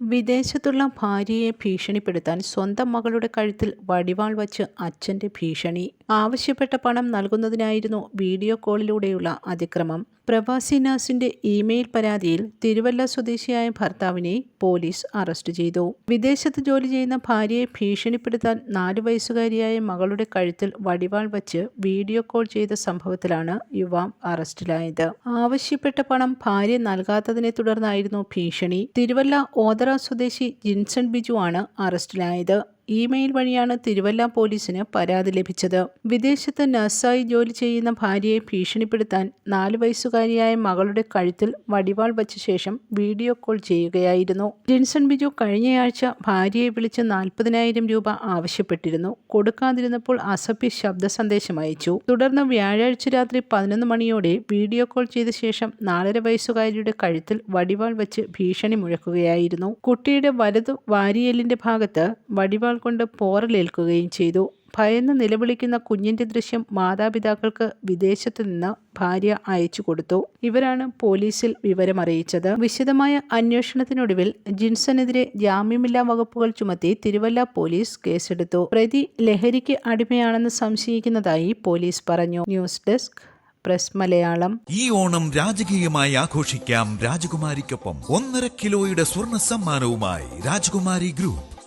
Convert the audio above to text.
വിദേശത്തുള്ള ഭാര്യയെ ഭീഷണിപ്പെടുത്താൻ സ്വന്തം മകളുടെ കഴുത്തിൽ വടിവാൾ വച്ച് അച്ഛന്റെ ഭീഷണി. ആവശ്യപ്പെട്ട പണം നൽകുന്നതിനായിരുന്നു വീഡിയോ കോളിലൂടെയുള്ള അതിക്രമം. പ്രവാസി നഴ്സിന്റെ ഇമെയിൽ പരാതിയിൽ തിരുവല്ല സ്വദേശിയായ ഭർത്താവിനെ പോലീസ് അറസ്റ്റ് ചെയ്തു. വിദേശത്ത് ജോലി ചെയ്യുന്ന ഭാര്യയെ ഭീഷണിപ്പെടുത്താൻ നാലു വയസ്സുകാരിയായ മകളുടെ കഴുത്തിൽ വടിവാൾ വച്ച് വീഡിയോ കോൾ ചെയ്ത സംഭവത്തിലാണ് യുവാം അറസ്റ്റിലായത്. ആവശ്യപ്പെട്ട പണം ഭാര്യ നൽകാത്തതിനെ തുടർന്നായിരുന്നു ഭീഷണി. തിരുവല്ല ഓതറ സ്വദേശി ജിൻസൺ ബിജു ആണ് അറസ്റ്റിലായത്. ഇമെയിൽ വഴിയാണ് തിരുവല്ല പോലീസിന് പരാതി ലഭിച്ചത്. വിദേശത്ത് നഴ്സായി ജോലി ചെയ്യുന്ന ഭാര്യയെ ഭീഷണിപ്പെടുത്താൻ നാല് വയസ്സുകാരിയായ മകളുടെ കഴുത്തിൽ വടിവാൾ വച്ച ശേഷം വീഡിയോ കോൾ ചെയ്യുകയായിരുന്നു. ജിൻസൺ ബിജു കഴിഞ്ഞയാഴ്ച ഭാര്യയെ വിളിച്ച് നാൽപ്പതിനായിരം രൂപ ആവശ്യപ്പെട്ടിരുന്നു. കൊടുക്കാതിരുന്നപ്പോൾ അസഭ്യ ശബ്ദ സന്ദേശം അയച്ചു. തുടർന്ന് വ്യാഴാഴ്ച രാത്രി പതിനൊന്ന് മണിയോടെ വീഡിയോ കോൾ ചെയ്ത ശേഷം നാലര വയസ്സുകാരിയുടെ കഴുത്തിൽ വടിവാൾ വെച്ച് ഭീഷണി മുഴക്കുകയായിരുന്നു. കുട്ടിയുടെ വലതു വാരിയലിന്റെ ഭാഗത്ത് വടിവാൾ കൊണ്ട് പോറലേൽക്കുകയും ചെയ്തു. ഭയന്ന് നിലവിളിക്കുന്ന കുഞ്ഞിന്റെ ദൃശ്യം മാതാപിതാക്കൾക്ക് വിദേശത്തു നിന്ന് ഭാര്യ അയച്ചു കൊടുത്തു. ഇവരാണ് പോലീസിൽ വിവരമറിയിച്ചത്. വിശദമായ അന്വേഷണത്തിനൊടുവിൽ ജിൻസനെതിരെ ജാമ്യമില്ലാ വകുപ്പുകൾ ചുമത്തി തിരുവല്ല പോലീസ് കേസെടുത്തു. പ്രതി ലഹരിക്ക് അടിമയാണെന്ന് സംശയിക്കുന്നതായി പോലീസ് പറഞ്ഞു. News desk press Malayalam. ഈ ഓണം രാജകീയമായി ആഘോഷിക്കാം രാജകുമാരിക്കൊപ്പം. ഒന്നര കിലോയുടെ സ്വർണ സമ്മാനവുമായി Rajakumari group.